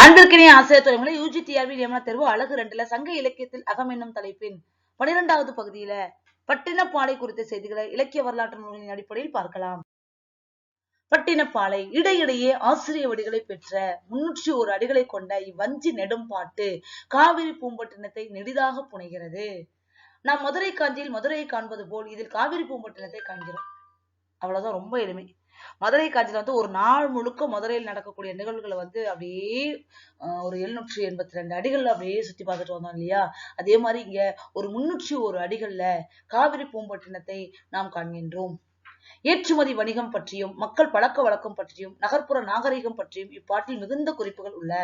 அன்பிற்கினிய ஆசிரியர் தலைமுறை யூஜி டிஆர்பி நியமன தேர்வு அழகு ரெண்டுல சங்க இலக்கியத்தில் அகம் என்னும் தலைப்பின் பனிரெண்டாவது பகுதியில பட்டினப்பாலை குறித்த செய்திகளை இலக்கிய வரலாற்று நூலின் அடிப்படையில் பார்க்கலாம். பட்டினப்பாலை இடையிடையே ஆசிரிய வடிகளை பெற்ற முன்னூற்றி ஒரு அடிகளை கொண்ட இவ்வஞ்சி நெடும் பாட்டு காவிரி பூம்பட்டினத்தை நெடிதாக புனைகிறது. நாம் மதுரை காஞ்சியில் மதுரையை காண்பது போல் இதில் காவிரி பூம்பட்டினத்தை காண்கிறோம். அவ்வளவுதான் ரொம்ப எளிமை. மதுரை காஞ்சியில் வந்து ஒரு நாள் முழுக்க மதுரையில் நடக்கக்கூடிய நிகழ்வுகளை வந்து அப்படியே ஒரு எழுநூற்றி எண்பத்தி ரெண்டு அடிகள்ல அப்படியே சுத்தி பார்த்துட்டு வந்தோம் இல்லையா? அதே மாதிரி இங்க ஒரு முன்னூற்றி ஒரு அடிகள்ல காவிரி பூம்பட்டினத்தை நாம் காண்கின்றோம். ஏற்றுமதி வணிகம் பற்றியும் மக்கள் பழக்க வழக்கம் பற்றியும் நகர்ப்புற நாகரிகம் பற்றியும் இப்பாட்டில் மிகுந்த குறிப்புகள் உள்ள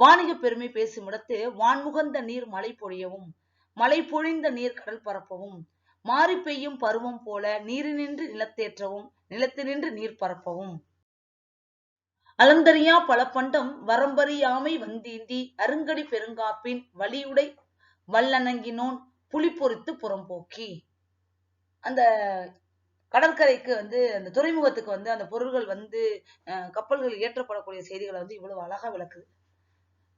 வாணிக பெருமை பேசும் இடத்து வான்முகந்த நீர் மழை பொழியவும் மழை பொழிந்த நீர் கடல் பரப்பவும் மாறி பெய்யும் பருவம் போல நீரினின்று நிலத்தேற்றவும் நிலத்தினின்று நீர் பரப்பவும். அலந்தரியா பல பண்டம் வரம்பறியாமை வந்தீந்தி அருங்கடி பெருங்காப்பின் வலியுடை வல்லணங்கினோன் புலி பொறித்து புறம்போக்கி. அந்த கடற்கரைக்கு வந்து அந்த துறைமுகத்துக்கு வந்து அந்த பொருள்கள் வந்து அஹ், கப்பல்கள் ஏற்றப்படக்கூடிய செய்திகளை வந்து இவ்வளவு அழகா விளக்குது.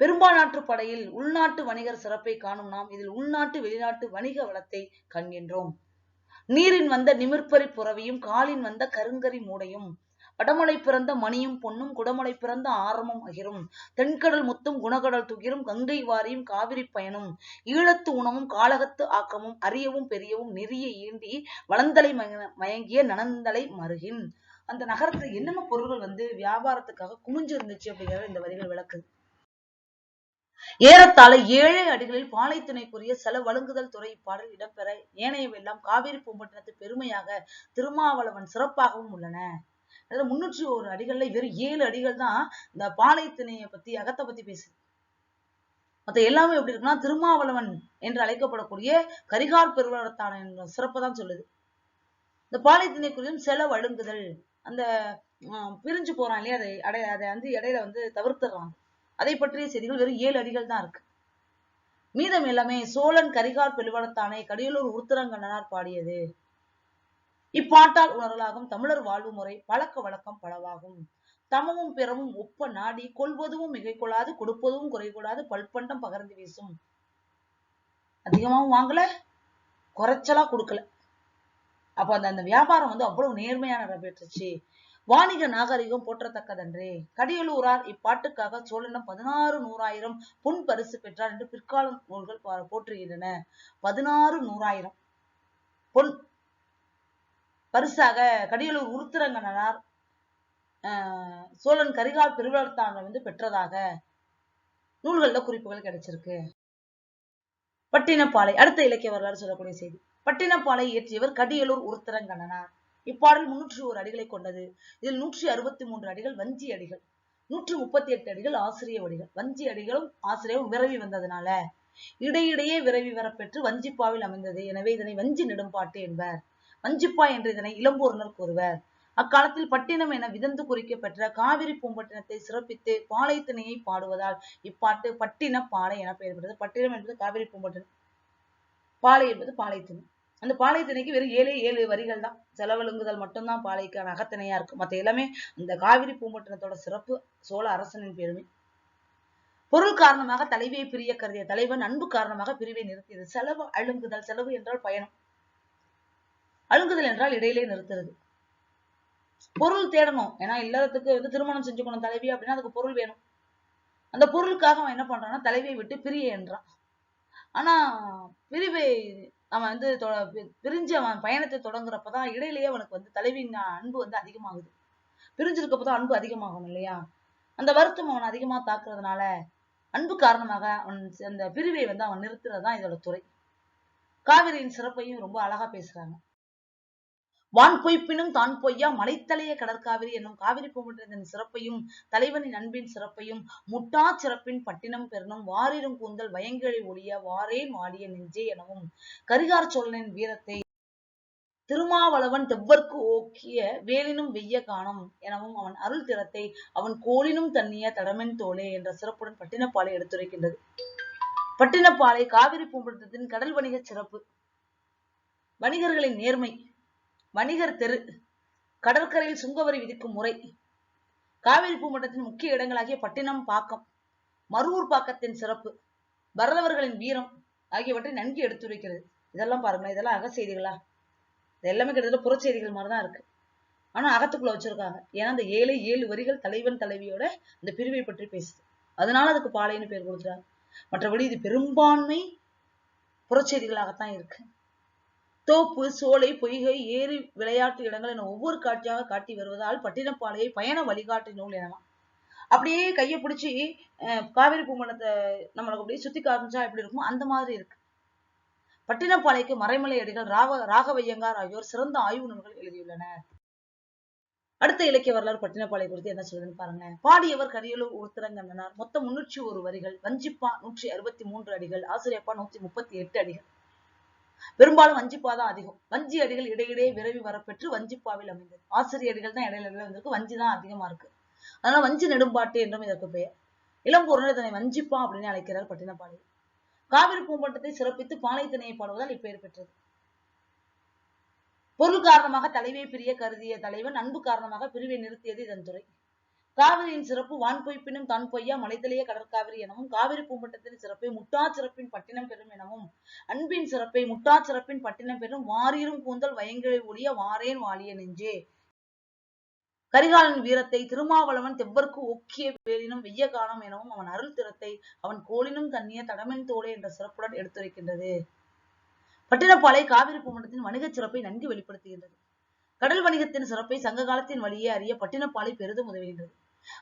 பெரும்பாலாற்று படையில் உள்நாட்டு வணிகர் சிறப்பை காணும் நாம் இதில் உள்நாட்டு வெளிநாட்டு வணிக வளத்தை காண்கின்றோம். நீரின் வந்த நிமிர்பறி புறவியும் காலின் வந்த கருங்கரி மூடையும் வடமலை பிறந்த மணியும் பொன்னும் குடமலை பிறந்த ஆரமும் அகிரும். தென்கடல் முத்தும் குணகடல் துகிரும் கங்கை வாரியும் காவிரி பயனும். ஈழத்து உணவும் காளகத்து ஆக்கமும் அரியவும் பெரியவும் நெறிய ஈண்டி வளந்தலை மய- மயங்கிய நனந்தலை மருகின். அந்த நகரத்துல என்னென்ன பொருள்கள் வந்து வியாபாரத்துக்காக குமிஞ்சு இருந்துச்சு அப்படிங்கிறத இந்த வரிகள் விளக்குது ஏறத்தாழ ஏழை அடிகளில் பாலைத்துணைக்குரிய செல வழங்குதல் துறை இப்பாடல் இடம்பெற ஏனையவெல்லாம் காவிரி பூம்பட்டினத்து பெருமையாக திருமாவளவன் சிறப்பாகவும் உள்ளன. முன்னூற்றி ஒரு அடிகள்ல வெறும் ஏழு அடிகள் தான் இந்த பாலைத்திணையை பத்தி அகத்தை பத்தி பேசுது. மத்த எல்லாமே எப்படி இருக்குன்னா திருமாவளவன் என்று அழைக்கப்படக்கூடிய கரிகார் பெருவரத்தான என்ற சிறப்பை தான் சொல்லுது. இந்த பாலைத்திணைக்குரியும் செல வழுங்குதல் அந்த பிரிஞ்சு போறான் இல்லையா அதை அடை அதை வந்து இடையில வந்து தவிர்த்துறான். அதை பற்றிய செய்திகள் வெறும் ஏழு அடிகள் தான் இருக்கு. மீதம் எல்லாமே சோழன் கரிகார் பெருவளத்தானை கடியலூர் உருத்திரங்கண்ணனார் பாடியது. இப்பாட்டால் உணரலாகும் தமிழர் வாழ்வு முறை பழக்க வழக்கம் பலவாகும். தமமும் பிறமும் ஒப்ப நாடி கொள்வதும் மிகை கொள்ளாது கொடுப்பதும் குறை கொள்ளாது பல்பண்டம் பகர்ந்து வீசும். அதிகமாவும் வாங்கல குறைச்சலா கொடுக்கல. அப்ப அந்த அந்த வியாபாரம் வந்து அவ்வளவு நேர்மையா நடைபெற்றுச்சு வாணிக நாகரிகம் போற்றத்தக்கதன்றே. கடியலூரார் இப்பாட்டுக்காக சோழனம் பதினாறு நூறாயிரம் பொன் பரிசு பெற்றார் என்று பிற்கால நூல்கள் போற்றுகின்றன. பதினாறு நூறாயிரம் பொன் பரிசாக கடியலூர் உருத்திரங்கனார் ஆஹ் சோழன் கரிகால் பெருவளத்தானை வந்து பெற்றதாக நூல்கள்ல குறிப்புகள் கிடைச்சிருக்கு. பட்டினப்பாலை அடுத்த இலக்கிய வரலாறு சொல்லக்கூடிய செய்தி. பட்டினப்பாலை இயற்றியவர் கடியலூர் உருத்திரங்கனார் இப்பாடல் முன்னூற்றி ஒரு அடிகளை கொண்டது. இதில் நூற்றி அறுபத்தி மூன்று அடிகள் வஞ்சி அடிகள் நூற்றி முப்பத்தி எட்டு அடிகள் ஆசிரிய வடிகள். வஞ்சி அடிகளும் ஆசிரியரும் விரவி வந்ததுனால இடையிடையே விரவி வரப்பெற்று வஞ்சிப்பாவில் அமைந்தது. எனவே இதனை வஞ்சி நெடும்பாட்டு என்பர். வஞ்சிப்பா என்று இதனை இளம்பூர்ணர் கூறுவர். அக்காலத்தில் பட்டினம் என விதந்து குறிக்கப்பெற்ற காவிரி பூம்பட்டினத்தை சிறப்பித்து பாலைத்திணையை பாடுவதால் இப்பாட்டு பட்டின பாலை என பெயர் பெற்றது. பட்டினம் என்பது காவிரி பூம்பட்டினம் பாலை என்பது பாலைத்திணை. அந்த பாளையத்தினைக்கு வெறும் ஏழே ஏழு வரிகள் தான். செலவழுங்குதல் மட்டும்தான் பாலைக்கான அகத்திணையா இருக்கும். மத்த எல்லாமே அந்த காவிரி பூம்பட்டினத்தோட சிறப்பு சோழ அரசனின் பெருமை. பொருள் காரணமாக தலைவியை பிரிய கருதிய தலைவன் அன்பு காரணமாக பிரிவை நிறுத்தியது. செலவு அழுங்குதல் செலவு என்றால் பயணம். அழுங்குதல் என்றால் இடையிலே நிறுத்துறது. பொருள் தேடணும். ஏன்னா இல்லறத்துக்கு வந்து திருமணம் செஞ்சுக்கணும் தலைவி அப்படின்னா அதுக்கு பொருள் வேணும். அந்த பொருளுக்காக அவன் என்ன பண்றான்னா தலைவியை விட்டு பிரிய என்றான். ஆனா பிரிவை அவன் வந்து பி- பிரிஞ்சு அவன் பயணத்தை தொடங்குறப்பதான் இடையிலேயே அவனுக்கு வந்து தலைவியின் அன்பு வந்து அதிகமாகுது. பிரிஞ்சிருக்கப்பதான் அன்பு அதிகமாகும் இல்லையா? அந்த வருத்தம் அவன் அதிகமா தாக்குறதுனால அன்பு காரணமாக அவன் அந்த பிரிவை வந்து அவன் நிறுத்துறதுதான் இதோட துறை. காவிரியின் சிறப்பையும் ரொம்ப அழகா பேசுறாங்க. வான் பொய்ப்பினும் தான் பொய்யா மலைத்தலைய கடற்காவிரி என்னும் காவிரி பூம்பட்டினத்தின் சிறப்பையும் தலைவனின் அன்பின் சிறப்பையும் முட்டா சிறப்பின் பட்டினம் பெறணும் வாரிரும் கூந்தல் வயங்கிழி ஒளிய வாரே மாடிய நெஞ்சே எனவும் கரிகார் சோழனின் வீரத்தை திருமாவளவன் தெவ்வர்க்கு ஓக்கிய வேலினும் வெய்ய காணும் எனவும் அவன் அருள் திறத்தை அவன் கோலினும் தண்ணிய தடமென் தோளே என்ற சிறப்புடன் பட்டினப்பாலை எடுத்துரைக்கின்றது. பட்டினப்பாலை காவிரி பூம்பட்டினத்தின் கடல் வணிக சிறப்பு. வணிகர்களின் நேர்மை வணிகர் தெரு. கடற்கரையில் சுங்கவரி விதிக்கும் முறை. காவிரி பூம்பட்டத்தின் முக்கிய இடங்களாகிய பட்டினம் பாக்கம் மருவூர் பாக்கத்தின் சிறப்பு பரதவர்களின் வீரம் ஆகியவற்றை நன்கு எடுத்துரைக்கிறது. இதெல்லாம் பாருங்களேன் இதெல்லாம் அகச்செய்திகளா இது எல்லாமே கிட்டத்தட்ட புறச்செய்திகள் மாதிரி தான் இருக்கு. ஆனா அகத்துக்குள்ள வச்சிருக்காங்க. ஏன்னா அந்த ஏழை ஏழு வரிகள் தலைவன் தலைவியோட அந்த பிரிவை பற்றி பேசுது. அதனால அதுக்கு பாலைன்னு பேர் கொடுத்துறாங்க மற்றபடி இது பெரும்பான்மை புறச்செய்திகளாகத்தான் இருக்கு. தோப்பு சோலை பொய்கை ஏரி விளையாட்டு இடங்கள் என ஒவ்வொரு காட்சியாக காட்டி வருவதால் பட்டினப்பாளையை பயண வழிகாட்டு நூல் எனலாம். அப்படியே கையை பிடிச்சி அஹ், காவிரி பூமணத்தை நம்மளுக்கு அப்படியே சுத்தி காமிச்சா எப்படி இருக்குமோ அந்த மாதிரி இருக்கு. பட்டினப்பாளையக்கு மறைமலை அடிகள் ராக ராகவையங்கார் ஆகியோர் சிறந்த ஆய்வு நூல்கள் எழுதியுள்ளனர். அடுத்த இலக்கிய வரலாறு பட்டினப்பாளைய குறித்து என்ன சொல்லுதுன்னு பாருங்க. பாடியவர் கரியலூர் உருத்திரங்கண்ணனார். மொத்தம் முன்னூற்றி ஒரு வரிகள். வஞ்சிப்பா நூற்றி அறுபத்தி மூன்று அடிகள். ஆசிரியப்பா நூற்றி முப்பத்தி எட்டு அடிகள். பெரும்பாலும் வஞ்சிப்பா தான் அதிகம். வஞ்சி அடிகள் இடையிடையே விரவி வரப்பெற்று வஞ்சிப்பாவில் அமைந்தது. ஆசிரிய அடிகள் தான் இடையில இடையில வந்திருக்கு. வஞ்சி தான் அதிகமா இருக்கு. அதனால வஞ்சி நெடும்பாட்டு என்றும் இதற்கு பெயர். இளம்பொருள் இதனை வஞ்சிப்பா அப்படின்னு அழைக்கிறார் பட்டினப்பாளைய காவிரி பூம்பட்டத்தை சிறப்பித்து பாளையத்திணையை பாடுவதால் இப்பெயர் பெற்றது. பொருள் காரணமாக தலைவை பிரிய கருதிய தலைவன் அன்பு காரணமாக பிரிவை நிறுத்தியது இதன் துறை. காவிரியின் சிறப்பு வான் பொய்ப்பினும் தான் பொய்யா மலைத்தலைய கடற்காவிரி எனவும் காவிரி பூம்பட்டத்தின் சிறப்பை முட்டா சிறப்பின் பட்டினம் பெறும் எனவும் அன்பின் சிறப்பை முட்டா சிறப்பின் பட்டினம் பெறும் வாரீரும் கூந்தல் வயங்கிழை ஒழிய வாரேன் வாழிய நெஞ்சே. கரிகாலன் வீரத்தை திருமாவளவன் தெவ்வர்க்கு ஒக்கிய வேலினும் வெய்ய காலம் எனவும் அவன் அருள் திறத்தை அவன் கோலினும் தண்ணிய தடமென் தோளே என்ற சிறப்புடன் எடுத்துரைக்கின்றது. பட்டினப்பாலை காவிரி பூமண்டத்தின் வணிகச் சிறப்பை நன்கு வெளிப்படுத்துகின்றது. கடல் வணிகத்தின் சிறப்பை சங்க காலத்தின் வழியே அறிய பட்டினப்பாலை பெரிதும் உதவுகின்றது.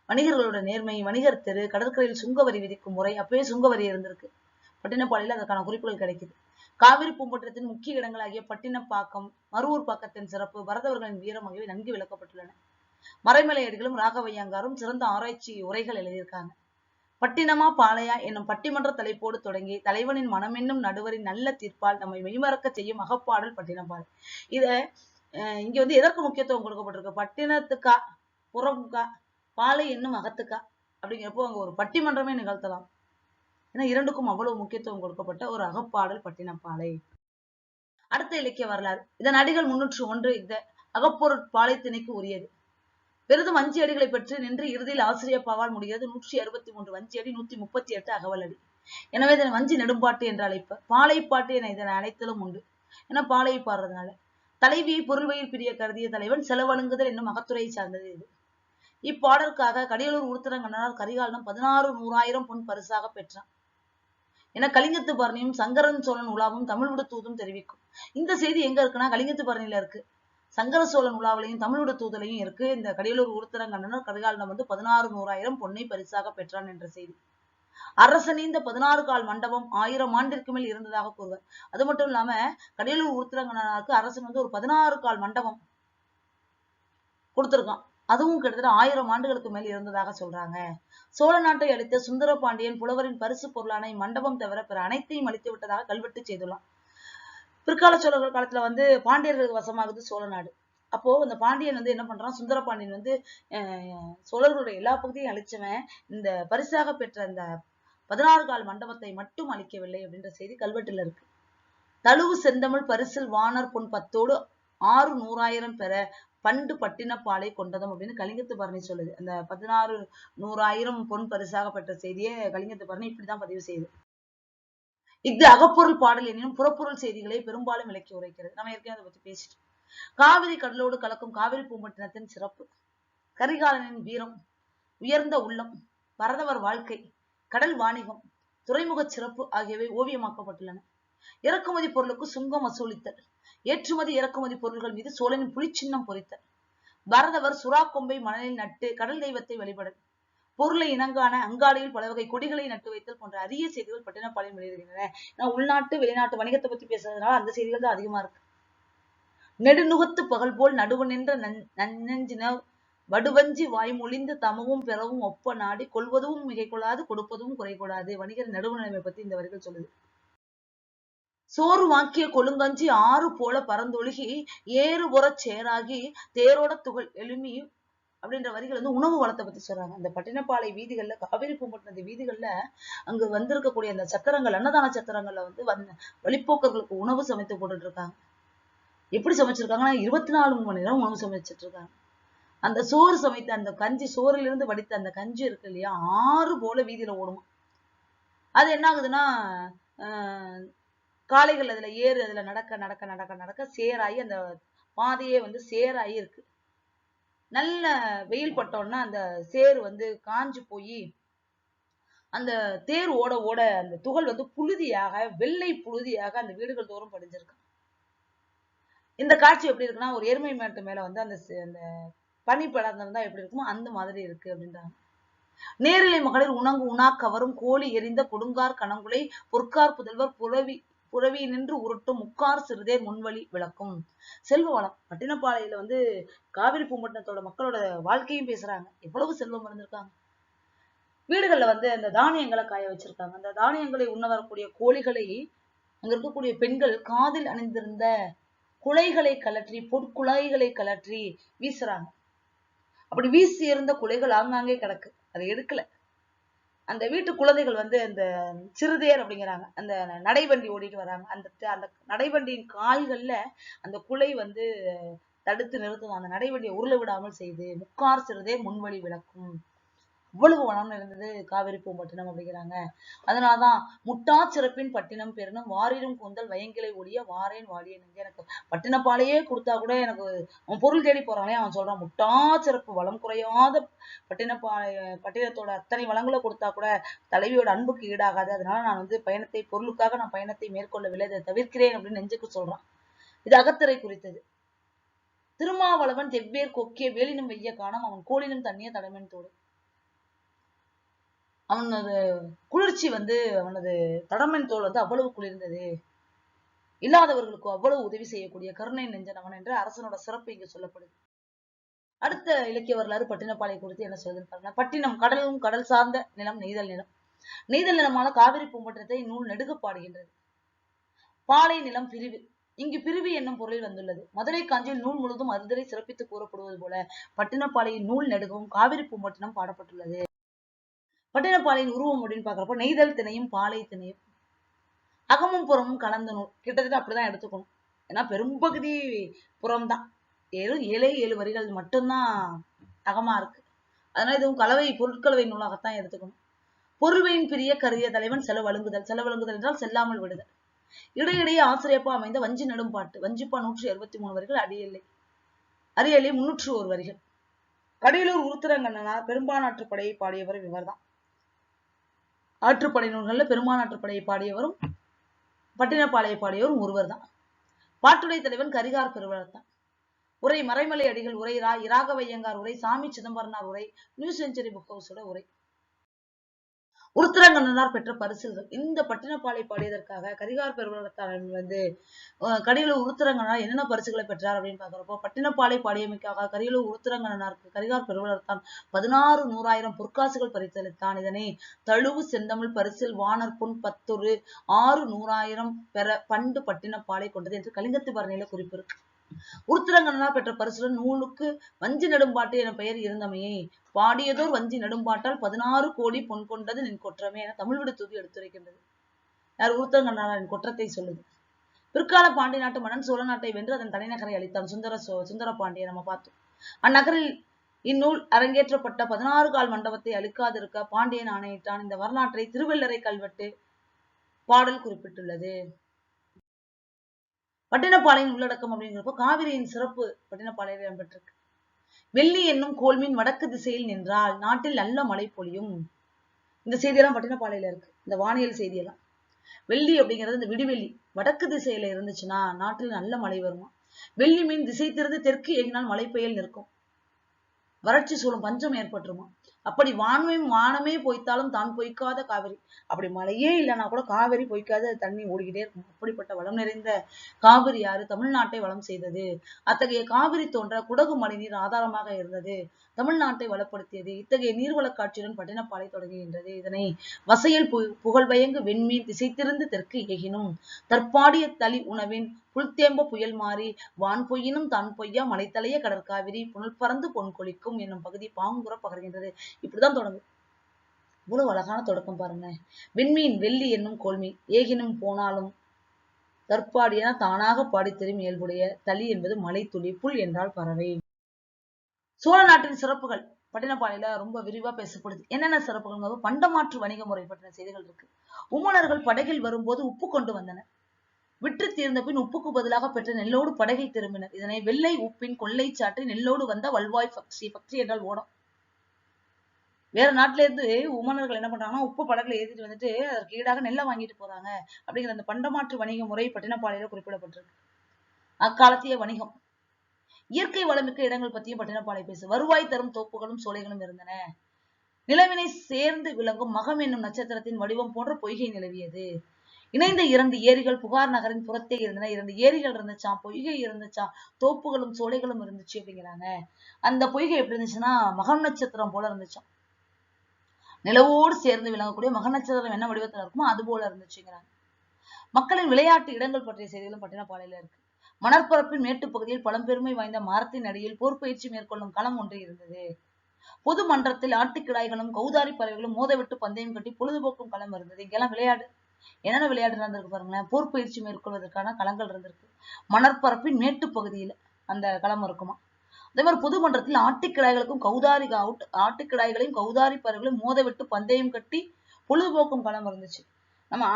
வணிகர்களோட நேர்மை வணிகர் தெரு கடற்கரையில் சுங்க வரி விதிக்கும் முறை அப்பவே சுங்க வரி இருந்திருக்கு. பட்டினப்பாலையில அதற்கான குறிப்புகள் கிடைக்குது. காவிரி பூம்பற்றத்தின் முக்கிய இடங்களாகிய பட்டினப்பாக்கம் மருவூர் பாக்கத்தின் சிறப்பு பரதவர்களின் வீரம் ஆகியவை நன்கு விளக்கப்பட்டுள்ளன. மறைமலை அடிகளும் ராகவையங்காரும் சிறந்த ஆராய்ச்சி உரைகள் எழுதியிருக்காங்க. பட்டினமா பாளையா என்னும் பட்டிமன்ற தலைப்போடு தொடங்கி தலைவனின் மனமென்னும் நடுவரின் நல்ல தீர்ப்பால் நம்மை மெய்மறக்க செய்யும் அகப்பாடல் பட்டினப்பாலை இத இங்க வந்து எதற்கு முக்கியத்துவம் கொடுக்கப்பட்டிருக்கு? பட்டினத்துக்கா புறம்கா பாலை என்னும் அகத்துக்கா? அப்படிங்கிறப்போ அங்கே ஒரு பட்டிமன்றமே நிகழ்த்தலாம். ஏன்னா இரண்டுக்கும் அவ்வளவு முக்கியத்துவம் கொடுக்கப்பட்ட ஒரு அகப்பாடல் பட்டினப்பாலை அடுத்த இலக்கிய வரலாறு. இதன் அடிகள் முன்னூற்று ஒன்று. இந்த அகப்பொருள் பாலைத்திணைக்கு உரியது. பெரிதும் வஞ்சி அடிகளை பெற்று நின்று இறுதியில் ஆசிரியப்பாவால் முடிகிறது. நூற்றி அறுபத்தி மூன்று. வஞ்சி அடி நூத்தி முப்பத்தி எட்டு அகவல் அடி. எனவே இதனை வஞ்சி நெடும்பாட்டு என்று அழைப்பர் பாலைப்பாட்டு என இதனை அழைத்தலும் உண்டு. ஏன்னா பாலையை பாடுறதுனால. தலைவியை பொருள்வையில் பிரிய கருதிய தலைவன் செலவழுங்குதல் என்னும் அகத்துறையை சார்ந்தது இது. இப்பாடலுக்காக கடியலூர் உருத்திரங்கண்ணனால் கரிகாலனும் பதினாறு நூறாயிரம் பொன் பரிசாக பெற்றான். என கலிங்கத்து பரணியும் சங்கரன் சோழன் உலாவும் தமிழ் விடு தூதும் தெரிவிக்கும். இந்த செய்தி எங்க இருக்குன்னா கலிங்கத்து பரணியில இருக்கு. சங்கர சோழன் உலாவிலையும் தமிழோட தூதலையும் இருக்கு. இந்த கடியலூர் உருத்திரங்கண்ணனர் கரிகாலனம் வந்து பதினாறு நூறாயிரம் பொன்னை பரிசாக பெற்றான் என்ற செய்தி. அரசன் இந்த பதினாறு கால் மண்டபம் ஆயிரம் ஆண்டிற்கு மேல் இருந்ததாக கூறுவர். அது மட்டும் இல்லாம கடியலூர் உருத்திரங்கண்ணனாருக்கு அரசன் வந்து ஒரு பதினாறு கால் மண்டபம் கொடுத்திருக்கான். அதுவும் கிட்டத்தட்ட ஆயிரம் ஆண்டுகளுக்கு மேல் இருந்ததாக சொல்றாங்க. சோழ நாட்டை அளித்த சுந்தர பாண்டியன் புலவரின் பரிசு பொருளான இம்மண்டபம் தவிர பிற அனைத்தையும் அளித்து விட்டதாக கல்வெட்டு செய்துள்ளான். பிற்கால சோழர்கள் காலத்துல வந்து பாண்டியர்களுக்கு வசமாகுது சோழ நாடு. அப்போ அந்த பாண்டியன் வந்து என்ன பண்றான்? சுந்தர பாண்டியன் வந்து அஹ், சோழர்களுடைய எல்லா பகுதியும் அழிச்சவன் இந்த பரிசாக பெற்ற இந்த பதினாறு கால் மண்டபத்தை மட்டும் அழிக்கவில்லை அப்படின்ற செய்தி கல்வெட்டுல இருக்கு. தழுவு செந்தமிழ் பரிசில் வானர் பொன் பத்தோடு ஆறு நூறாயிரம் பெற பண்டு பட்டினப்பாலை கொண்டதும் அப்படின்னு கலிங்கத்து பரணி சொல்லுது. அந்த பதினாறு நூறாயிரம் பொன் பரிசாக பெற்ற செய்தியை கலிங்கத்து பரணி இப்படிதான் பதிவு செய்யுது. இஃது அகப்பொருள் பாடல் எனினும் புறப்பொருள் செய்திகளை பெரும்பாலும் விளக்கி உரைக்கிறது. நம்ம ஏற்கனவே அதை பத்தி பேசிட்டோம். காவிரி கடலோடு கலக்கும் காவிரி பூம்பட்டினத்தின் சிறப்பு கரிகாலனின் வீரம் உயர்ந்த உள்ளம் பரதவர் வாழ்க்கை கடல் வாணிகம் துறைமுகச் சிறப்பு ஆகியவை ஓவியமாக்கப்பட்டுள்ளன. இறக்குமதி பொருளுக்கு சுங்கம் வசூலித்தல். ஏற்றுமதி இறக்குமதி பொருள்கள் மீது சோழனின் புலிச்சின்னம் பொறித்தல். பரதவர் சுறா கொம்பை மணலில் நட்டு கடல் தெய்வத்தை வழிபடல். பொருளை இனங்கான அங்காடியில் பல வகை கொடிகளை நட்டு வைத்தல் போன்ற அரிய செய்திகள் பட்டினப்பாளையம் வெளியிடுகின்றன. உள்நாட்டு வெளிநாட்டு வணிகத்தை பத்தி பேசுறதுனால அந்த செய்திகள் தான் அதிகமா இருக்கு. நெடுநுகத்து பகல் போல் நடுவு நின்ற நன்- நன்னெஞ்சின வடுவஞ்சி வாய்மொழிந்து தமவும் பெறவும் ஒப்ப நாடி கொள்வதும் மிகை கொள்ளாது கொடுப்பதும் குறை கொள்ளாது வணிகர் நடுவுநிலைமை பத்தி இந்த வரிகள் சொல்லுது. சோறு வாக்கிய கொழுங்கஞ்சி ஆறு போல பறந்தொழுகி ஏறு புறச் சேராகி தேரோட துகள் எழுமி அப்படின்ற வரிகள் வந்து உணவு வளத்தை பத்தி சொல்றாங்க. அந்த பட்டினப்பாலை வீதிகள்ல காவிரி பூம்பட்டினத்து வீதிகள்ல அங்கு வந்திருக்கக்கூடிய அந்த சத்திரங்கள் அன்னதான சத்திரங்கள்ல வந்து வந்த வழிப்போக்கர்களுக்கு உணவு சமைத்து போட்டுட்டு இருக்காங்க எப்படி சமைச்சிருக்காங்கன்னா இருபத்தி நாலு மணி நேரம் உணவு சமைச்சிட்டு இருக்காங்க அந்த சோறு சமைத்த அந்த கஞ்சி சோறிலிருந்து வடித்த அந்த கஞ்சி இருக்கு இல்லையா ஆறு போல வீதியில ஓடுமா. அது என்ன ஆகுதுன்னா ஆஹ் காளைகள் அதில் ஏறு அதில் நடக்க நடக்க நடக்க நடக்க சேராகி அந்த பாதையே வந்து சேராகி இருக்கு. நல்ல வெயில் பட்டோன்னா அந்த சேர் வந்து காஞ்சு போய் அந்த தேர் ஓட ஓட அந்த துகள் வந்து புழுதியாக வெள்ளை புழுதியாக அந்த வீடுகள் தோறும் படிஞ்சிருக்கு. இந்த காட்சி எப்படி இருக்குன்னா ஒரு எருமை மேட்டு மேல வந்து அந்த சே- அந்த பனி படர்ந்திருந்தா எப்படி இருக்குமோ அந்த மாதிரி இருக்கு அப்படின்றாங்க. நேரிலை மகளிர் உணங்கு உணா கவரும் கோழி எரிந்த கொடுங்கார் கணங்குலை பொற்கார் புதல்வர் புலவி புறவி நின்று உருட்டும் முக்கார் சிறுதே முன்வழி விளக்கும். செல்வ வளம் பட்டினப்பாளையில வந்து காவிரி பூம்பட்டினத்தோட மக்களோட வாழ்க்கையும் பேசுறாங்க. எவ்வளவு செல்வம் இருந்திருக்காங்க வீடுகள்ல வந்து அந்த தானியங்களை காய வச்சிருக்காங்க. அந்த தானியங்களை உண்ண வரக்கூடிய கோழிகளை அங்க இருக்கக்கூடிய பெண்கள் காதில் அணிந்திருந்த குலைகளை கலற்றி பொற்குழாய்களை கலற்றி வீசுறாங்க. அப்படி வீசி இருந்த குலைகள் ஆங்காங்கே கிடக்கு. அதை எடுக்கல. அந்த வீட்டு குழந்தைகள் வந்து அந்த சிறுதேர் அப்படிங்கிறாங்க. அந்த நடைவண்டி ஓடிட்டு வராங்க. அந்த அந்த நடைவண்டியின் கால்கள்ல அந்த குலை வந்து தடுத்து நிறுத்தும். அந்த நடைவண்டியை உருள விடாமல் செய்து முக்கார் சிறுதேர் முன்வழி விளக்கும். இவ்வளவு வளம் இருந்தது காவிரி பூம்பட்டினம் அப்படிங்கிறாங்க. அதனாலதான் முட்டா சிறப்பின் பட்டினம் பெருனும் வாரிடும் கூந்தல் வயங்கிலை ஒழிய வாரேன் வாடிய எனக்கு பட்டினப்பாலையே கொடுத்தா கூட எனக்கு அவன் பொருள் தேடி போறானே அவன் சொல்றான் முட்டா சிறப்பு வளம் குறையாத பட்டினப்பாளைய பட்டினத்தோட அத்தனை வளங்களை கொடுத்தா கூட தலைவியோட அன்புக்கு ஈடாகாது. அதனால நான் வந்து பயணத்தை பொருளுக்காக நான் பயணத்தை மேற்கொள்ளவில்லை அதை தவிர்க்கிறேன் அப்படின்னு நெஞ்சுக்கு சொல்றான். இது அகத்திரை குறித்தது. திருமாவளவன் தெவ்வேர் கொக்கிய வேலினும் வெய்ய காணம் அவன் கோலினும் தண்ணிய தலைமையின் தோடு அவனது குளிர்ச்சி வந்து அவனது தடமன் தோல் வந்து அவ்வளவு குளிர்ந்தது. இல்லாதவர்களுக்கு அவ்வளவு உதவி செய்யக்கூடிய கருணை நெஞ்சனவன் என்று அரசனோட சிறப்பு இங்கு சொல்லப்படுது. அடுத்த இலக்கிய வரலாறு பட்டினப்பாலை குறித்து என்ன சொல்லுதுன்னு பாருங்க பட்டினம் கடலும் கடல் சார்ந்த நிலம் நெய்தல் நிலம். நெய்தல் நிலமான காவிரி பூம்பட்டினத்தை நூல் நெடுக பாடுகின்றது. பாலை நிலம் பிரிவு. இங்கு பிரிவு என்னும் பொருளில் வந்துள்ளது. மதுரை காஞ்சியில் நூல் முழுவதும் அறுதலை சிறப்பித்து கூறப்படுவது போல பட்டினப்பாளையின் நூல் நெடுகவும் காவிரி பூம்பட்டினம் பாடப்பட்டுள்ளது. பட்டினப்பாலையின் உருவம் அப்படின்னு பாக்குறப்போ நெய்தல் திணையும் பாலை திணையும். அகமும் புறமும் கலந்த நூல். கிட்டத்தட்ட அப்படிதான் எடுத்துக்கணும். ஏன்னா பெரும்பகுதி புறம்தான். ஏழும் ஏழே ஏழு வரிகள் மட்டும்தான் அகமா இருக்கு. அதனால இதுவும் கலவை பொருட்கலவை நூலாகத்தான் எடுத்துக்கணும். பொருள்வையின் பிரிய கருதிய தலைவன் செலவழுங்குதல் செலவழுங்குதல் என்றால் செல்லாமல் விடுதல். இடையிடையே ஆசிரியப்பா அமைந்த வஞ்சி நெடும்பாட்டு வஞ்சிப்பா நூற்றி அறுபத்தி மூணு வரிகள் அடியெல்லை. அரியலை முன்னூற்று ஒரு வரிகள். கடியலூர் உருத்திரங்கண்ணனார் பெரும்பானாற்றுப்படையை பாடியவர் இவர்தான். ஆற்றுப்படை நூல்கள்ல பெருமானாற்றுப்படையை பாடியவரும் பட்டினப்பாளைய பாடியவரும் ஒருவர் தான் பாட்டுடை தலைவன் கரிகார் பெருவளர் தான் உரை மறைமலை அடிகள் உரை ரா இராகவையங்கார் உரை சாமி சிதம்பரனார் உரை நியூ செஞ்சுரி புக் ஹவுஸோட உரை. உருத்திரங்கண்ணனார் பெற்ற பரிசில்கள். இந்த பட்டினப்பாலை பாடியதற்காக கரிகார் பெருவளத்தார் வந்து கடியலூர் உருத்திரங்கண்ணனார் என்னென்ன பரிசுகளை பெற்றார் அப்படின்னு பாக்குறப்போ பட்டினப்பாலை பாடியமைக்காக கரியலூர் உருத்திரங்கண்ணனாருக்கு கரிகார் பெருவளத்தான் பதினாறு நூறாயிரம் பொற்காசுகள் பரிசளித்தான் இதனை தழுவு செந்தமிழ் பரிசில் வானர் பொன் பத்துரு ஆறு நூறாயிரம் பெற பண்டு பட்டினப்பாலை கொண்டது என்று கலிங்கத்து பரணியில குறிப்பிருக்கு உருத்திரங்கண்ணனார் பெற்ற பரிசுடன் நூலுக்கு வஞ்சி நெடும்பாட்டு என பெயர் இருந்தமையை பாடியதோர் வஞ்சி நெடும்பாட்டால் பதினாறு கோடி பொன் கொண்டது நின் கொற்றமே என தமிழ் விடு தூதி எடுத்துரைக்கின்றது. யார் உருத்திரங்கண்ணனாரின் கொற்றத்தை சொல்லுது. பிற்கால பாண்டிய நாட்டு மன்னன் சோழ நாட்டை வென்று அதன் தலைநகரை அளித்தான் சுந்தர சோ சுந்தர பாண்டிய நம்ம பார்த்தோம். அந்நகரில் இந்நூல் அரங்கேற்றப்பட்ட பதினாறு கால் மண்டபத்தை அழிக்காதிருக்க பாண்டியன் ஆணையிட்டான். இந்த வரலாற்றை திருவள்ளரை கல்வெட்டு பாடல் குறிப்பிட்டுள்ளது. பட்டினப்பாளையின் உள்ளடக்கம் அப்படிங்கிறப்போ காவிரியின் சிறப்பு பட்டினப்பாளையில் இடம்பெற்றிருக்கு. வெள்ளி என்னும் கோல்மீன் வடக்கு திசையில் நின்றால் நாட்டில் நல்ல மழை பொழியும். இந்த செய்தியெல்லாம் பட்டினப்பாளையில இருக்கு. இந்த வானியல் செய்தியெல்லாம். வெள்ளி அப்படிங்கிறது இந்த விடிவெள்ளி வடக்கு திசையில இருந்துச்சுன்னா நாட்டில் நல்ல மழை வருமா? வெள்ளி மீன் திசை திறந்து தெற்கு ஏகினால் மழை பெயல் நிற்கும். வறட்சி சூழும் பஞ்சம் ஏற்பட்டுருமா? அப்படி வானமே வானமே பொய்த்தாலும் தான் பொய்க்காத காவிரி. அப்படி மழையே இல்லைன்னா கூட காவிரி பொய்க்காத தண்ணி ஓடிக்கிட்டே இருக்கும். அப்படிப்பட்ட வளம் நிறைந்த காவிரி ஆறு தமிழ்நாட்டை வளம் செய்தது. அத்தகைய காவிரி தோன்ற குடகு மழைநீர் ஆதாரமாக இருந்தது. தமிழ்நாட்டை வளப்படுத்தியது. இத்தகைய நீர்வளக் காட்சியுடன் பட்டினப்பாலை தொடங்குகின்றது. இதனை வசையில் பு புகழ்வயங்கு வெண்மீன் திசைத்திருந்து தெற்கு ஏகினும் தற்பாடிய தளி உணவின் புல்தேம்ப புயல் மாறி வான் பொய்யினும் தான் பொய்யா மலைத்தலைய கடற்காவிரி புனல் பறந்து பொன் கொளிக்கும் என்னும் பகுதி பாங்குற பகர்கின்றது. இப்படிதான் தொடங்கும். இவ்வளவு அழகான தொடக்கம் பாருங்க. விண்மீன் வெள்ளி என்னும் கோல்மீன் ஏகினும் போனாலும் தற்பாடியன தானாக பாடித் இயல்புடைய தளி என்பது மலைத்துளி புல் என்றால் பறவை. சோழ நாட்டின் சிறப்புகள் பட்டினப்பாளையில ரொம்ப விரிவா பேசப்படுது. என்னென்ன சிறப்புகள் பண்டமாற்று வணிக முறை பற்றின செய்திகள் இருக்கு. உமணர்கள் படகில் வரும்போது உப்பு கொண்டு வந்தனர். விற்று தீர்ந்த பின் உப்புக்கு பதிலாக பெற்ற நெல்லோடு படகை திரும்பினர். இதனை வெள்ளை உப்பின் கொள்ளை சாற்றி நெல்லோடு வந்த வல்வாய் பக்ஷி பக்ஷி என்றால் ஓடம். வேற நாட்டுல இருந்து உமணர்கள் என்ன பண்றாங்கன்னா உப்பு படகுல ஏத்திட்டு வந்துட்டு அதற்கு ஈடாக நெல்லை வாங்கிட்டு போறாங்க. அப்படிங்கிற அந்த பண்டமாற்று வணிக முறை பட்டினப்பாளையில குறிப்பிடப்பட்டிருக்கு. அக்காலத்திய வணிகம். இயற்கை வளமிக்க இடங்கள் பற்றியும் பட்டினப்பாலை பேசு. வருவாய் தரும் தோப்புகளும் சோலைகளும் இருந்தன. நிலவினை சேர்ந்து விளங்கும் மகம் என்னும் நட்சத்திரத்தின் வடிவம் போன்ற பொய்கை நிலவியது. இணைந்த இரண்டு ஏரிகள் புகார் நகரின் புறத்தே இருந்தன. இரண்டு ஏரிகள் இருந்துச்சாம் பொய்கை இருந்துச்சாம் தோப்புகளும் சோலைகளும் இருந்துச்சு அப்படிங்கிறாங்க. அந்த பொய்கை எப்படி இருந்துச்சுன்னா மகம் நட்சத்திரம் போல இருந்துச்சாம். நிலவோடு சேர்ந்து விளங்கக்கூடிய மக நட்சத்திரம் என்ன வடிவத்துல இருக்குமோ அது போல இருந்துச்சுங்கிறாங்க. மக்களின் விளையாட்டு இடங்கள் பற்றிய செய்திகளும் பட்டினப்பாளையில இருக்கு. மணற்பரப்பின் மேட்டுப் பகுதியில் பழம்பெருமை வாய்ந்த மரத்தின் அடியில் போர்ப்பயிற்சி மேற்கொள்ளும் களம் ஒன்று இருந்தது. பொது மன்றத்தில் ஆட்டுக்கிடாய்களும் கௌதாரி பறவைகளும் மோதவிட்டு பந்தயம் கட்டி பொழுதுபோக்கும் களம் இருந்தது. இங்கெல்லாம் விளையாடு. என்னென்ன விளையாட்டு நடந்திருக்கு பாருங்களேன். போர்ப்பயிற்சி மேற்கொள்வதற்கான களங்கள் இருந்திருக்கு. மணற்பரப்பின் மேட்டு பகுதியில் அந்த களம் இருக்குமா? அதே மாதிரி பொது மன்றத்தில் ஆட்டுக்கிடாய்களுக்கும் கௌதாரி ஆட்டு ஆட்டுக்கிடாய்களையும் கௌதாரி பறவைகளையும் மோதவிட்டு பந்தயம் கட்டி பொழுதுபோக்கும் களம் இருந்துச்சு. நம்ம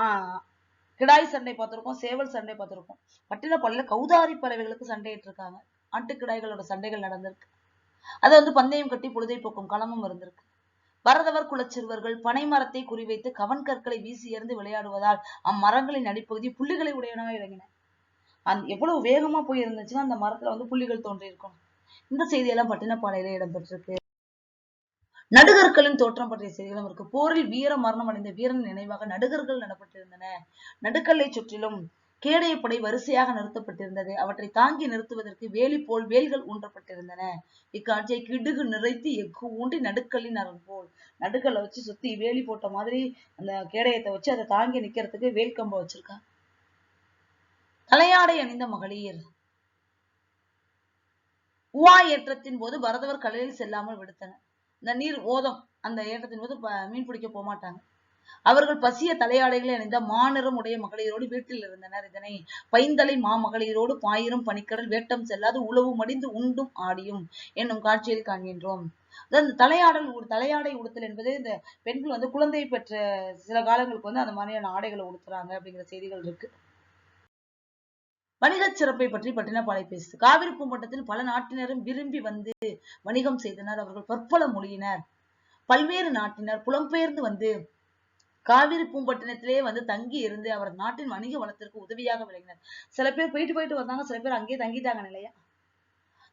கிடாய் சண்டை பார்த்திருக்கோம் சேவல் சண்டை பார்த்திருக்கோம். பட்டினப்பாளையில கௌதாரி பறவைகளுக்கு சண்டையிட்டு இருக்காங்க. ஆட்டுக்கிடாய்களோட சண்டைகள் நடந்திருக்கு. அதை வந்து பந்தயம் கட்டி பொழுதை போக்கும் களமும் இருந்திருக்கு. பரதவர் குலச்சிறுவர்கள் பனை மரத்தை குறிவைத்து கவன் கற்களை வீசி எறிந்து விளையாடுவதால் அம்மரங்களின் அடிப்பகுதி புள்ளிகளை உடையவனாக இறங்கின அந் எவ்வளவு வேகமா போய் இருந்துச்சுன்னா அந்த மரத்துல வந்து புள்ளிகள் தோன்றி இருக்கும் இந்த செய்தியெல்லாம் பட்டினப்பாளையில இடம்பெற்றிருக்கு. நடுகர்களின் தோற்றம் பற்றிய செய்திகளும் இருக்கு. போரில் வீர மரணம் அடைந்த வீரன் நினைவாக நடுகர்கள் நடப்பட்டிருந்தன. நடுக்கல்லை சுற்றிலும் கேடையப்படை வரிசையாக நிறுத்தப்பட்டிருந்தது. அவற்றை தாங்கி நிறுத்துவதற்கு வேலி போல் வேல்கள் ஊன்றப்பட்டிருந்தன. இக்காட்சியை கிடுகு நிறைத்து எஃகு ஊண்டி நடுக்கல்லின் அரண் போல் நடுக்கல்ல வச்சு சுத்தி வேலி போட்ட மாதிரி அந்த கேடயத்தை வச்சு அதை தாங்கி நிக்கிறதுக்கு வேல் கம்பம் வச்சிருக்காங்க தலையாடை அணிந்த மகளிர். உவா ஏற்றத்தின் போது பரதவர் கலையில் செல்லாமல் விடுத்தனர். இந்த நீர் ஓதம் அந்த ஏற்றத்தின் போது மீன் பிடிக்க போமாட்டாங்க. அவர்கள் பசிய தலையாடைகளை அணிந்த மாநிறம் உடைய மகளிரோடு வீட்டில் இருந்தனர். இதனை பைந்தலை மாமகளிரோடு பாயிரும் பனிக்கடல் வேட்டம் செல்லாது உழவு மடிந்து உண்டும் ஆடியும் என்னும் காட்சியில் காண்கின்றோம். அந்த தலையாடல் உடு- தலையாடை உடுத்தல் என்பது இந்த பெண்கள் வந்து குழந்தை பெற்ற சில காலங்களுக்கு வந்து அந்த மாதிரியான ஆடைகளை உடுத்துறாங்க அப்படிங்கிற செய்திகள் இருக்கு. வணிகச் சிறப்பை பற்றி பட்டினப்பாலை பேசு காவிரி பூம்பட்டத்தில் பல நாட்டினரும் விரும்பி வந்து வணிகம் செய்தனர். அவர்கள் பற்பல மொழியினர். பல்வேறு நாட்டினர் புலம்பெயர்ந்து வந்து காவிரி பூம்பட்டினத்திலே வந்து தங்கி இருந்து அவர் நாட்டின் வணிக வளத்திற்கு உதவியாக விளங்கினர். சில பேர் போயிட்டு போயிட்டு வந்தாங்க. சில பேர் அங்கேயே தங்கிட்டாங்க நிலையா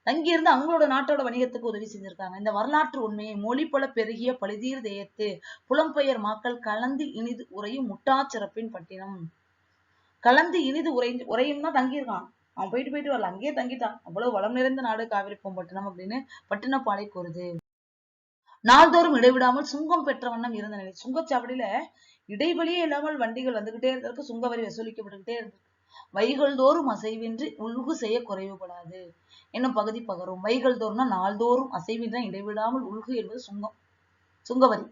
தங்கி இருந்து அவங்களோட நாட்டோட வணிகத்துக்கு உதவி செஞ்சிருக்காங்க. இந்த வரலாற்று உண்மையை மொழி போல பெருகிய பழுதீர் தேயத்து புலம்பெயர் மாக்கள் கலந்து இனிது உரையும் முட்டாச்சிறப்பின் பட்டினம். கலந்து இனிது உரை உரையும்னா தங்கியிருக்கான். அவன் போயிட்டு போயிட்டு வரல. அங்கேயே தங்கிட்டான். அவ்வளவு வளம் நிறைந்த நாடு காவிரி பூம்பட்டினம் அப்படின்னு பட்டினப்பாலை கூறுது. நாள்தோறும் இடைவிடாமல் சுங்கம் பெற்ற வண்ணம் இருந்த நிலை. சுங்கச்சாவடியில இடைவெளியே இல்லாமல் வண்டிகள் வந்துகிட்டே இருந்திருக்கு சுங்க வரி வசூலிக்கப்பட்டுக்கிட்டே இருந்தது. வைகள் தோறும் அசைவின்றி உள்கு செய்ய குறைவுபடாது என்னும் பகுதி பகரும். வைகள் தோறும்னா நாள்தோறும் அசைவின்றி இடைவிடாமல் உள்கு என்பது சுங்கம். சுங்கவரி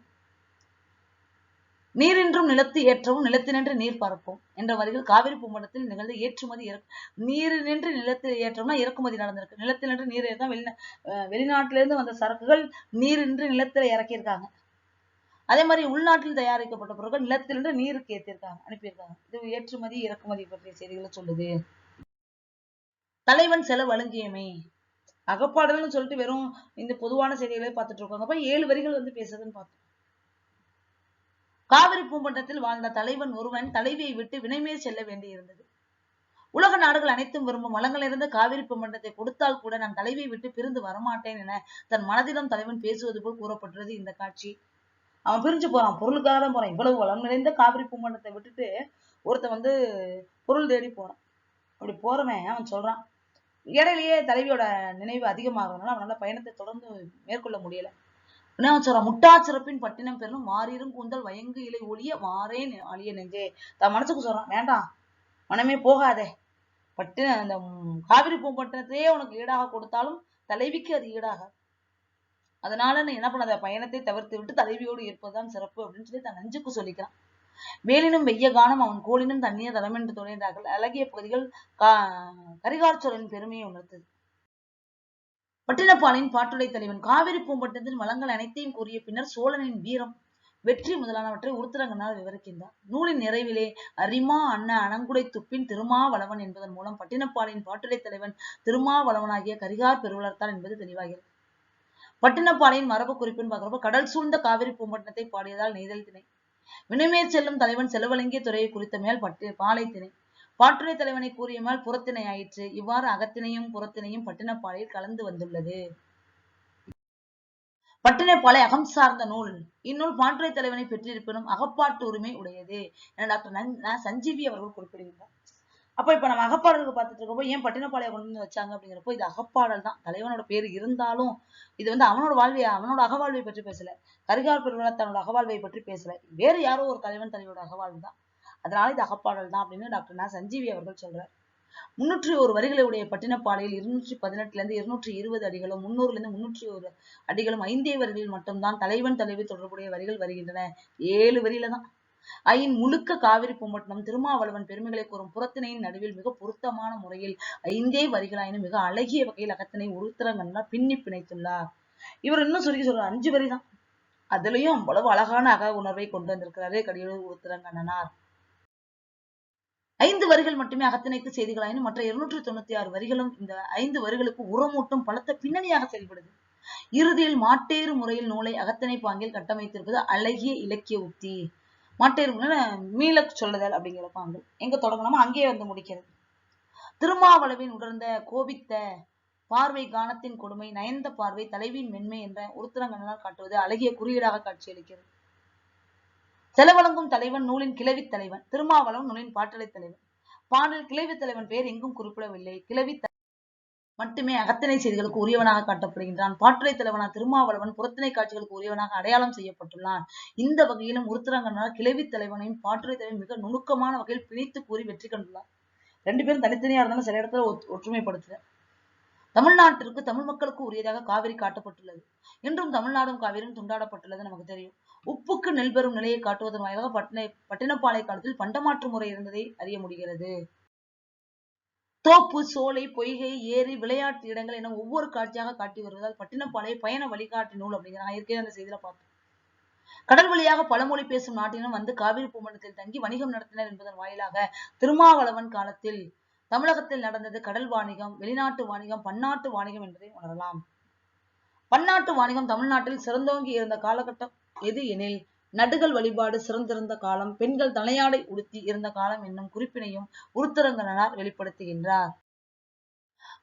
நீரின்றும் நிலத்து ஏற்றவும் நிலத்தினின்று நீர் பரப்பும் என்ற வரிகள் காவிரி பூம்படத்தில் நிகழ்ந்த ஏற்றுமதி இறக்கு நீரினின்று நிலத்தில் ஏற்றம்னா இறக்குமதி நடந்திருக்கு. நிலத்தினின்று நீர் ஏற்றம் வெளிநா வெளிநாட்டிலிருந்து வந்த சரக்குகள் நீரின்றி நிலத்தில் இறக்கியிருக்காங்க. அதே மாதிரி உள்நாட்டில் தயாரிக்கப்பட்ட பொருட்கள் நிலத்திலிருந்து நீருக்கு ஏற்றிருக்காங்க அனுப்பியிருக்காங்க. இது ஏற்றுமதி இறக்குமதி பற்றிய செய்திகளை சொல்லுது. தலைவன் செலவு வழங்கியமை அகப்பாடல்னு சொல்லிட்டு வெறும் இந்த பொதுவான செய்திகளை பார்த்துட்டு இருக்காங்க. அப்ப ஏழு வரிகள் வந்து பேசுறதுன்னு பார்த்தோம். காவிரி பூம்பட்டத்தில் வாழ்ந்த தலைவன் ஒருவன் தலைவியை விட்டு வினைமேல் செல்ல வேண்டியிருந்தது. உலக நாடுகள் அனைத்தும் விரும்பும் வளங்களிலிருந்து காவிரி பூம்பட்டத்தை கொடுத்தால் கூட நான் தலைவியை விட்டு பிரிந்து வரமாட்டேன் என தன் மனதிலும் தலைவன் பேசுவது போல் கூறப்பட்டுள்ளது இந்த காட்சி. அவன் பிரிஞ்சு போறான். பொருளுக்காக தான் போறான். இவ்வளவு வளம் நிறைந்த காவிரி பூம்பட்டத்தை விட்டுட்டு ஒருத்தன் வந்து பொருள் தேடி போறான். அப்படி போறவன் அவன் சொல்றான். இடையிலேயே தலைவியோட நினைவு அதிகமாகிறதுனால அவனால பயணத்தை தொடர்ந்து மேற்கொள்ள முடியல. உடனே முட்டாச்சிறப்பின் பட்டினம் பெறும் மாறீரும் கூந்தல் வயங்கு இலை ஒளிய வாரே அழிய நெஞ்சே. தன் மனசுக்கு சொல்றான் வேண்டாம் மனமே போகாதே. பட்டின அந்த காவிரி பூம்பட்டினத்தையே உனக்கு ஈடாக கொடுத்தாலும் தலைவிக்கு அது ஈடாக. அதனால நீ என்ன பண்ணாத பயணத்தை தவிர்த்து விட்டு தலைவியோடு இருப்பதுதான் சிறப்பு அப்படின்னு சொல்லி தன் நெஞ்சுக்கு சொல்லிக்கிறான். வேலினும் வெய்ய கானம் அவன் கோலினும் தண்ணிய தலைமென்று துணைந்தார்கள் அழகிய பகுதிகள் கா கரிகால் சோழன் பெருமையை உணர்த்தது. பட்டினப்பாளையின் பாட்டுடை தலைவன். காவிரி பூம்பட்டினத்தின் வளங்கள் அனைத்தையும் கூறிய பின்னர் சோழனின் வீரம் வெற்றி முதலானவற்றை உருத்திரங்கனால் விவரிக்கின்றார். நூலின் நிறைவிலே அரிமா அண்ண அணங்குடை துப்பின் திருமாவளவன் என்பதன் மூலம் பட்டினப்பாளையின் பாட்டுடை தலைவன் திருமாவளவனாகிய கரிகார் பெருவளர்த்தான் என்பது தெளிவாகிறது. பட்டினப்பாளையின் மரபு குறிப்பின் பார்க்கிறப்ப கடல் சூழ்ந்த காவிரி பூம்பட்டினத்தை பாடியதால் நெய்தல் திணை. வினைமேற் செல்லும் தலைவன் செலவழங்கிய துறையை குறித்த மேல் பட்டு பாலை திணை. பாட்டுரை தலைவனை கூறியமால் புறத்தினை புறத்திணை ஆயிற்று. இவ்வாறு அகத்தினையும் புறத்தினையும் பட்டினப்பாலையில் கலந்து வந்துள்ளது. பட்டினப்பாலை அகம் சார்ந்த நூல். இந்நூல் பாட்டுரை தலைவனை பெற்றிருப்பினும் அகப்பாட்டு உரிமை உடையது என டாக்டர் சஞ்சீவி அவர்கள் குறிப்பிடுகின்றார். அப்ப இப்ப நம்ம அகப்பாடலுக்கு பார்த்துட்டு இருக்கப்போ ஏன் பட்டினப்பாளைய கொண்டு வந்து வச்சாங்க அப்படிங்கிறப்போ இது அகப்பாடல் தான். தலைவனோட பேர் இருந்தாலும் இது வந்து அவனோட வாழ்வை அவனோட அகவாழ்வை பற்றி பேசல. கரிகால் பெருமாள் தன்னோட அகவாழ்வை பற்றி பேசல. வேறு யாரோ ஒரு தலைவன் தலைவரோட அகவாழ்வு தான். அதனால இது அகப்பாடல் தான் அப்படின்னு டாக்டர் ந. சஞ்சீவி அவர்கள் சொல்றார். முன்னூற்றி ஒரு வரிகளுடைய பட்டினப்பாடையில் இருநூற்றி பதினெட்டுல இருந்து இருநூற்றி இருபது அடிகளும் முன்னூறுல இருந்து முன்னூற்றி ஒரு அடிகளும் ஐந்தே வரிகளில் மட்டும்தான் தலைவன் தலைவி தொடர்புடைய வரிகள் வருகின்றன. ஏழு வரியில தான். ஐயின் முழுக்க காவிரி பூம்பட்டினம் திருமாவளவன் பெருமைகளை கூறும் புறத்திணையின் நடுவில் மிக பொருத்தமான முறையில் ஐந்தே வரிகளாயினும் மிக அழகிய வகையில் அகத்தினை உருத்திரங்கள்லாம் பின்னி பிணைத்துள்ளார் இவர் இன்னும் சொல்லி சொல்றார் அஞ்சு வரிதான். அதுலயும் அவ்வளவு அழகான அக உணர்வை கொண்டு வந்திருக்கிறாரே கடியூர் உருத்திரங்கண்ணனார். ஐந்து வரிகள் மட்டுமே அகத்திணைக்கு செய்திகளாயினும் மற்ற இருநூற்றி தொண்ணூத்தி ஆறு வரிகளும் இந்த ஐந்து வரிகளுக்கு உரமூட்டும் பலத்த பின்னணியாக செயல்படுது. இறுதியில் மாட்டேறு முறையில் நூலை அகத்திணை பாங்கில் கட்டமைத்திருப்பது அழகிய இலக்கிய உத்தி. மாட்டேறு மீள சொல்லுதல் அப்படிங்கிற பாங்கு எங்க தொடங்கணுமோ அங்கேயே வந்து முடிக்கிறது. திருமாவளவின் உணர்ந்த கோபித்த பார்வை கானத்தின் கொடுமை நயந்த பார்வை தலைவியின் மென்மை என்ற உருத்திரங்களால் காட்டுவது அழகிய குறியீடாக காட்சியளிக்கிறது. செலவழங்கும் தலைவன் நூலின் கிளவி தலைவன் திருமாவளவன் நூலின் பாட்டலை தலைவன். பாடல் கிளவி தலைவன் பெயர் எங்கும் குறிப்பிடவில்லை. கிளவி மட்டுமே அகத்தனை செய்திகளுக்கு உரியவனாக காட்டப்படுகின்றான். பாட்டுரை தலைவனா திருமாவளவன் புறத்திணை காட்சிகளுக்கு உரியவனாக அடையாளம் செய்யப்பட்டுள்ளான். இந்த வகையிலும் உருத்திரங்கனால் கிளவி தலைவனையும் பாட்டுரை தலைவன் மிக நுணுக்கமான வகையில் பிணைத்து கூறி வெற்றி கண்டுள்ளார். ரெண்டு பேரும் தனித்தனியா இருந்தாலும் சில இடத்துல ஒத்- ஒற்றுமைப்படுத்துற தமிழ்நாட்டிற்கு தமிழ் மக்களுக்கு உரியதாக காவிரி காட்டப்பட்டுள்ளது. இன்றும் தமிழ்நாடும் காவிரியும் துண்டாடப்பட்டுள்ளது நமக்கு தெரியும். உப்புக்கு நெல் பெறும் நிலையை காட்டுவதன் வாயிலாக பட்டின பட்டினப்பாலை காலத்தில் பண்டமாற்று முறை இருந்ததை அறிய முடிகிறது. தோப்பு சோலை பொய்கை ஏரி விளையாட்டு இடங்கள் என ஒவ்வொரு காட்சியாக காட்டி வருவதால் பட்டினப்பாலை பயண வழிகாட்டி நூல் அப்படிங்கிற நான் ஏற்கனவே அந்த செய்தியில பார்த்தோம் கடல் வழியாக பழமொழி பேசும் நாட்டினும் வந்து காவிரி பூமண்டலத்தில் தங்கி வணிகம் நடத்தினர் என்பதன் வாயிலாக திருமாவளவன் காலத்தில் தமிழகத்தில் நடந்தது கடல் வாணிகம் வெளிநாட்டு வாணிகம் பன்னாட்டு வாணிகம் என்பதை உணரலாம். பன்னாட்டு வாணிகம் தமிழ்நாட்டில் சிறந்தோங்கி இருந்த காலகட்டம் எது எனில் நடுகள் வழிபாடு சிறந்திருந்த காலம் பெண்கள் தலையாடை உடுத்தி இருந்த காலம் என்னும் குறிப்பினையும் உருத்தரங்கனார் வெளிப்படுத்துகின்றார்.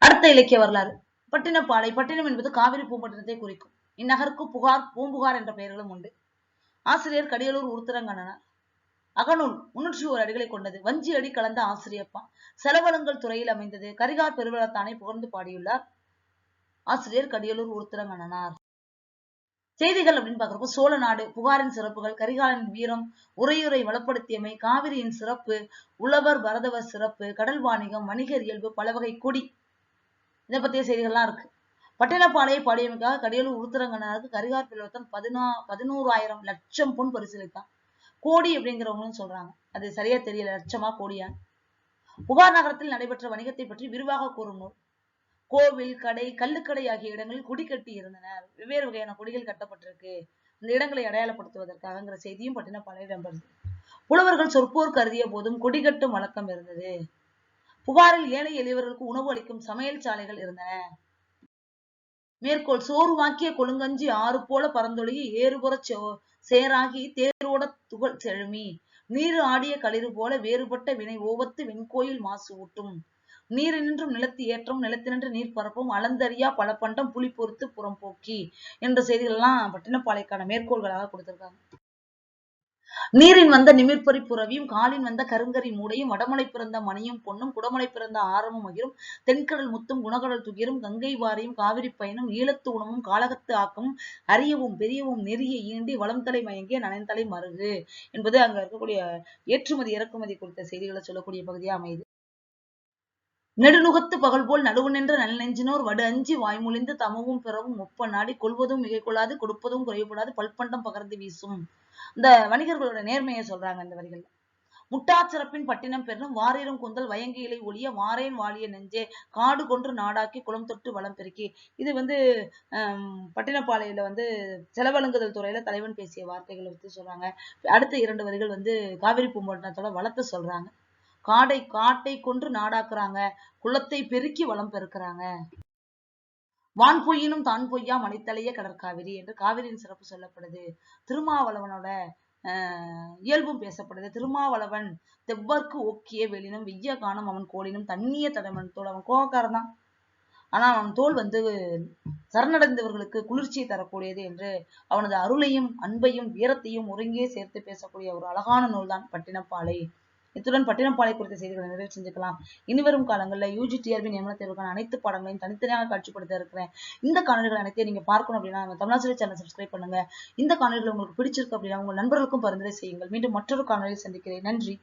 அடுத்த இலக்கிய வரலாறு. பட்டினப்பாலை பட்டினம் என்பது காவிரி பூம்பட்டினத்தை குறிக்கும். இந்நகருக்கு புகார் பூம்புகார் என்ற பெயர்களும் உண்டு. ஆசிரியர் கடியலூர் உருத்தரங்கனார் அகநூல் முன்னூற்றி ஒரு அடிகளை கொண்டது. வஞ்சி அடி கலந்த ஆசிரியப்பா. செலவளங்கள் துறையில் அமைந்தது. கரிகார் பெருவளத்தானை புகழ்ந்து பாடியுள்ளார். ஆசிரியர் கடியலூர் உருத்திரங்கண்ணனார் செய்திகள் அப்படின்னு பாக்குறப்போ சோழ நாடு புகாரின் சிறப்புகள் கரிகாலன் வீரம் உரையுரை வளப்படுத்தியமை காவிரியின் சிறப்பு உழவர் பரதவர் சிறப்பு கடல் வாணிகம் வணிகர் இயல்பு பலவகை கொடி. இதை பத்திய செய்திகள்லாம் இருக்கு. பட்டினப்பாளையை பாடியமைக்காக கடியலூர் உருத்திரங்கண்ணனுக்கு கரிகார் பிள்ளைத்தன் பதினா பதினோராயிரம் லட்சம் பொன் பரிசீலித்தான் கோடி அப்படிங்கிறவங்களும் சொல்றாங்க. அது சரியா தெரியல. லட்சமா கோடியா? புகார் நகரத்தில் நடைபெற்ற வணிகத்தை பற்றி விரிவாக கூறும் நூல். கோவில் கடை கள்ளுக்கடை ஆகிய இடங்களில் குடி கட்டி இருந்தன. வெவ்வேறு வகையான குடிகள் கட்டப்பட்டிருக்கு. இந்த இடங்களை அடையாளப்படுத்துவதற்காகங்கிற செய்தியும் பட்டினப்பாளையில் இடம்பெறுது. புலவர்கள் சொற்போர் கருதிய போதும் குடிகட்டும் வழக்கம் இருந்தது. புகாரில் ஏழை எளியவர்களுக்கு உணவு அளிக்கும் சமையல் சாலைகள் இருந்தன. மேற்கோள் சோறு வாக்கிய கொழுங்கஞ்சி ஆறு போல பறந்தொழுகி ஏறுபுறச் சோ சேராகி தேரோட துகள் செழுமி. நீரு ஆடிய களிறு போல வேறுபட்ட வினை ஓவத்து வெண்கோயில் மாசு ஊட்டும். நீரினின்றும் நிலத்து ஏற்றம் நிலத்தினின்று நீர் பரப்பும் அளந்தறியா பலப்பண்டம் புலி பொறுத்து புறம் போக்கி என்ற செய்திகள் எல்லாம் பட்டினப்பாளையக்கான மேற்கோள்களாக கொடுத்திருக்காங்க. நீரின் வந்த நிமிர்பறி புறவியும் காலின் வந்த கருங்கரி மூடையும் வடமலை பிறந்த மணியும் பொன்னும் குடமலை பிறந்த ஆரமும் மகிரும் தென்கடல் முத்தும் குணகடல் துகிரும் கங்கை வாரியும் காவிரி பயனும் ஈழத்து உணவும் காலகத்து ஆக்கமும் அரியவும் பெரியவும் நெறிய ஈண்டி வளம் தலை மயங்கிய நனைந்தலை மருகு என்பது அங்க இருக்கக்கூடிய ஏற்றுமதி இறக்குமதி குறித்த செய்திகளை சொல்லக்கூடிய பகுதியா அமையுது. நெடுநுகத்து பகல் போல் நடுவு நின்ற நல் நெஞ்சினோர் வடு அஞ்சி வாய்மொழிந்து தமவும் பிறவும் ஒப்ப நாடி கொள்வதும் மிகை கொள்ளாது கொடுப்பதும் குறைவுபடாது பல்பண்டம் பகர்ந்து வீசும். இந்த வணிகர்களோட நேர்மையை சொல்றாங்க இந்த வரிகள். முட்டாச்சிறப்பின் பட்டினம் பெறும் வாரேறும் குந்தல் வயங்கி இலை ஒளிய வாரேன் வாழிய நெஞ்சே காடு கொன்று நாடாக்கி குளம் தொட்டு வளம் பெருக்கி. இது வந்து பட்டினப்பாளையில வந்து செலவழுங்குதல் துறையில தலைவன் பேசிய வார்த்தைகளை பத்தி சொல்றாங்க. அடுத்த இரண்டு வரிகள் வந்து காவிரி பூம்பட்டினத்தோட வளத்தை சொல்றாங்க. காடை காட்டை கொன்று நாடாக்குறாங்க. குளத்தை பெருக்கி வளம் பெருக்கிறாங்க வான் பொய்யினும் தான் பொய்யா மலைத்தலைய கடற்காவிரி என்று காவிரியின் சிறப்பு சொல்லப்படுது. திருமாவளவனோட இயல்பும் பேசப்படுது. திருமாவளவன் தெவ்வர்க்கு ஓக்கிய வெளினும் வெய்ய காணும் அவன் கோலினும் தண்ணிய தடமன் தோல். அவன் கோவக்காரன் தான். ஆனா அவன் தோல் வந்து சரணடைந்தவர்களுக்கு குளிர்ச்சியை தரக்கூடியது என்று அவனது அருளையும் அன்பையும் வீரத்தையும் ஒருங்கே சேர்த்து பேசக்கூடிய ஒரு அழகான நூல்தான் பட்டினப்பாலை. இத்துடன் பட்டினப்பாலை குறித்த செய்திகளை நிறைவு செஞ்சுக்கலாம். இனிவரும் காலங்களில் யூஜி டிஆர்பி நியமன தேர்வுக்கான அனைத்து பாடங்களையும் தனித்தனியாக காட்சிப்படுத்த இருக்கிறேன். இந்த காணொலிகள் அனைத்தையும் நீங்க பார்க்கணும் அப்படின்னா நம்ம தமிழாசிரியர் சேனல் சப்ஸ்கிரைப் பண்ணுங்க. இந்த காணொலிகள் உங்களுக்கு பிடிச்சிருக்கு அப்படின்னா உங்க நண்பர்களுக்கும் பரிந்துரை செய்யுங்கள். மீண்டும் மற்றொரு காணொலியில் சந்திக்கிறேன். நன்றி.